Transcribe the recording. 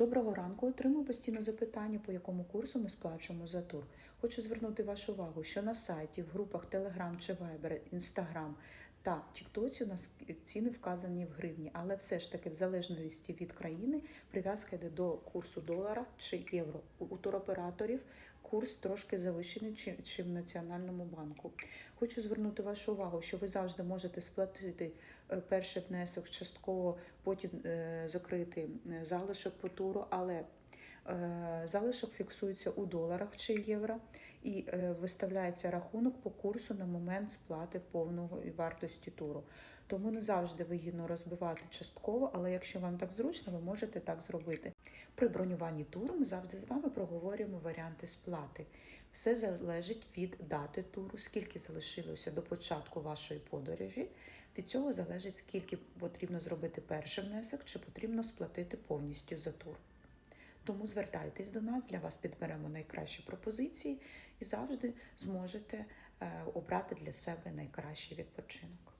Доброго ранку. Отримую постійно запитання, по якому курсу ми сплачуємо за тур. Хочу звернути вашу увагу, що на сайті, в групах Telegram чи Viber, Instagram та TikTok у нас ціни вказані в гривні, але все ж таки, в залежності від країни, прив'язка йде до курсу долара чи євро. У туроператорів курс трошки завищений, чи, чи в Національному банку. Хочу звернути вашу увагу, що ви завжди можете сплатити е, перший внесок частково, потім е, закрити е, залишок по туру, але залишок фіксується у доларах чи євро і е, виставляється рахунок по курсу на момент сплати повної вартості туру. Тому не завжди вигідно розбивати частково, але якщо вам так зручно, ви можете так зробити. При бронюванні туру ми завжди з вами проговорюємо варіанти сплати. Все залежить від дати туру, скільки залишилося до початку вашої подорожі. Від цього залежить, скільки потрібно зробити перший внесок, чи потрібно сплатити повністю за тур. Тому звертайтесь до нас, для вас підберемо найкращі пропозиції і завжди зможете е, обрати для себе найкращий відпочинок.